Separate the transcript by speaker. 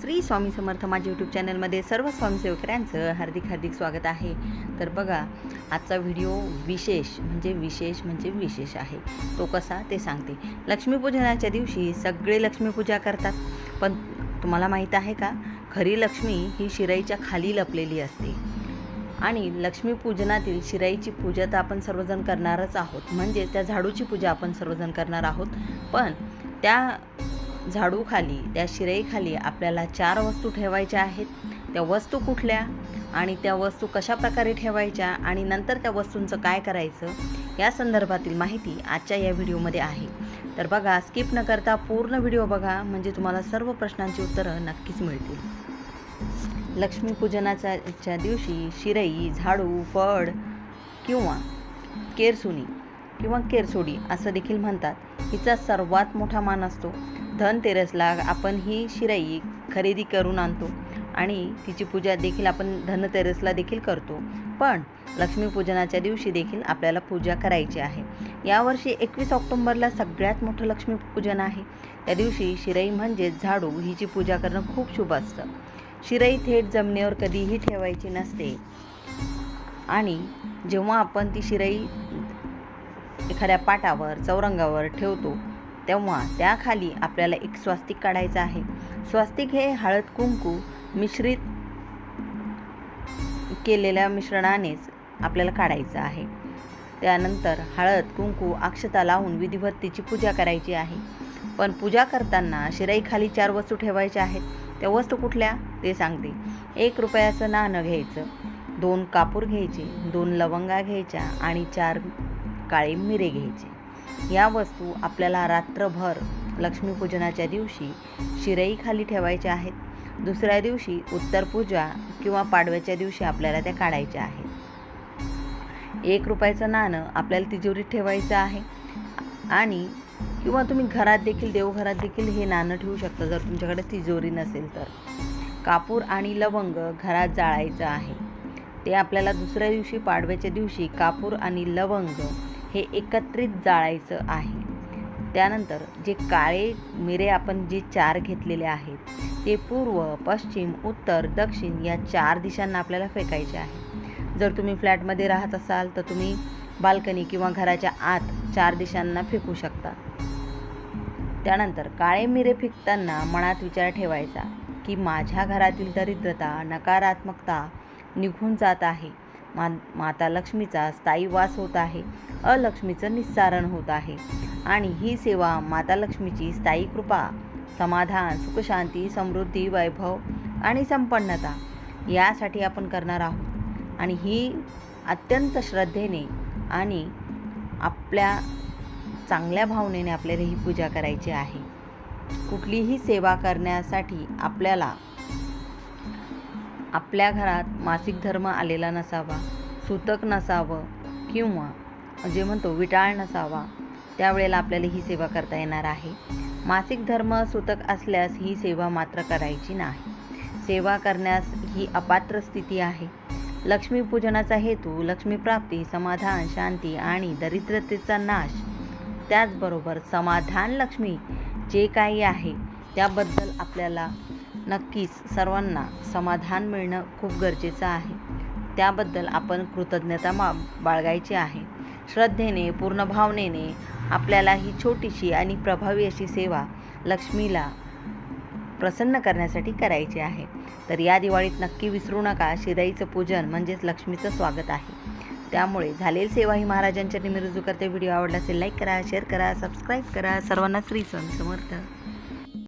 Speaker 1: श्री स्वामी समर्थ माझ्या यूट्यूब चॅनलमध्ये सर्व स्वामीसेवकऱ्यांचं हार्दिक हार्दिक स्वागत आहे. तर बघा आजचा व्हिडिओ विशेष म्हणजे विशेष म्हणजे विशेष आहे. तो कसा ते सांगते. लक्ष्मीपूजनाच्या दिवशी सगळे लक्ष्मीपूजा करतात. पण तुम्हाला माहीत आहे का? खरी लक्ष्मी ही शिराईच्या खाली लपलेली असते. आणि लक्ष्मीपूजनातील शिराईची पूजा तर आपण सर्वजण करणारच आहोत. म्हणजे त्या झाडूची पूजा आपण सर्वजण करणार आहोत. पण त्या झाडूखाली त्या शिरईखाली आपल्याला चार वस्तू ठेवायच्या आहेत. त्या वस्तू कुठल्या आणि त्या वस्तू कशा प्रकारे ठेवायच्या आणि नंतर त्या वस्तूंचं काय करायचं या संदर्भातील माहिती आजच्या या व्हिडिओमध्ये आहे. तर बघा स्किप न करता पूर्ण व्हिडिओ बघा म्हणजे तुम्हाला सर्व प्रश्नांची उत्तरं नक्कीच मिळतील. लक्ष्मीपूजनाच्या दिवशी शिरई झाडू फळ किंवा केरसुनी किंवा केरसोडी असं देखील म्हणतात. हिचा सर्वात मोठा मान असतो. धनतेरसला आपण ही शिराई खरेदी करून आणतो आणि तिची पूजा देखील आपण धनतेरसला देखील करतो. पण लक्ष्मीपूजनाच्या दिवशी देखील आपल्याला पूजा करायची आहे. यावर्षी एकवीस ऑक्टोंबरला सगळ्यात मोठं लक्ष्मीपूजन आहे. त्या दिवशी शिराई म्हणजेच झाडू हिची पूजा करणं खूप शुभ असतं. शिराई थेट जमिनीवर कधीही ठेवायची नसते. आणि जेव्हा आपण ती शिराई एखाद्या पाटावर चौरंगावर ठेवतो तेव्हा त्याखाली आपल्याला एक स्वास्तिक काढायचं आहे. स्वास्तिक हे हळद कुंकू मिश्रित केलेल्या मिश्रणानेच आपल्याला काढायचं आहे. त्यानंतर हळद कुंकू अक्षता लावून विधिवत तिची पूजा करायची आहे. पण पूजा करताना शिराईखाली चार वस्तू ठेवायच्या आहेत. त्या वस्तू कुठल्या? ते सांगते. एक रुपयाचं नाणं घ्यायचं दोन कापूर घ्यायचे दोन लवंगा घ्यायच्या आणि चार काळे मिरे घ्यायचे. या वस्तू आपल्याला रात्रभर लक्ष्मीपूजनाच्या दिवशी शिराईखाली ठेवायच्या आहेत. दुसऱ्या दिवशी उत्तरपूजा किंवा पाडव्याच्या दिवशी आपल्याला त्या काढायच्या आहेत. एक रुपयाचं नाणं आपल्याला तिजोरीत ठेवायचं आहे. आणि किंवा तुम्ही घरात देखील देवघरात देखील हे नाणं ठेवू शकता जर तुमच्याकडे तिजोरी नसेल तर. कापूर आणि लवंग घरात जाळायचं आहे. ते आपल्याला दुसऱ्या दिवशी पाडव्याच्या दिवशी कापूर आणि लवंग हे एकत्रित जाळायचं आहे. त्यानंतर जे काळे मिरे आपण जे चार घेतलेले आहेत ते पूर्व पश्चिम उत्तर दक्षिण या चार दिशांना आपल्याला फेकायचे आहे. जर तुम्ही फ्लॅटमध्ये राहत असाल तर तुम्ही बाल्कनी किंवा घराच्या आत चार दिशांना फेकू शकता. त्यानंतर काळे मिरे फेकताना मनात विचार ठेवायचा की माझ्या घरातील दरिद्रता नकारात्मकता निघून जात आहे. मा माता लक्ष्मीचा स्थायी वास होत आहे. अलक्ष्मीचं निस्सारण होत आहे. आणि ही सेवा माता लक्ष्मीची स्थायी कृपा समाधान सुखशांती समृद्धी वैभव आणि संपन्नता यासाठी आपण करणार आहोत. आणि ही अत्यंत श्रद्धेने आणि आपल्या चांगल्या भावनेने आपल्याला ही पूजा करायची आहे. कुठलीही सेवा करण्यासाठी आपल्याला आपल्या घरात मासिक धर्म आलेला नसावा सूतक नसावं किंवा जे म्हणतो विटाळ नसावा त्यावेळेला आपल्याला ही सेवा करता येणार आहे. मासिक धर्म सूतक असल्यास ही सेवा मात्र करायची नाही. सेवा करण्यास ही अपात्र स्थिती आहे. लक्ष्मीपूजनाचा हेतू लक्ष्मीप्राप्ती समाधान शांती आणि दरिद्रतेचा नाश. त्याचबरोबर समाधान लक्ष्मी जे काही आहे त्याबद्दल आपल्याला नक्कीच सर्वांना समाधान मिळणं खूप गरजेचं आहे. त्याबद्दल आपण कृतज्ञता मा बाळगायची आहे. श्रद्धेने पूर्ण भावनेने आपल्याला ही छोटीशी आणि प्रभावी अशी सेवा लक्ष्मीला प्रसन्न करण्यासाठी करायची आहे. तर या दिवाळीत नक्की विसरू नका. शिराईचं पूजन म्हणजेच लक्ष्मीचं स्वागत आहे. त्यामुळे झालेली सेवा ही महाराजांच्या निमिरुजू करते. व्हिडिओ आवडला असेल लाईक करा शेअर करा सबस्क्राईब करा. सर्वांना श्री स्वामी समर्थ.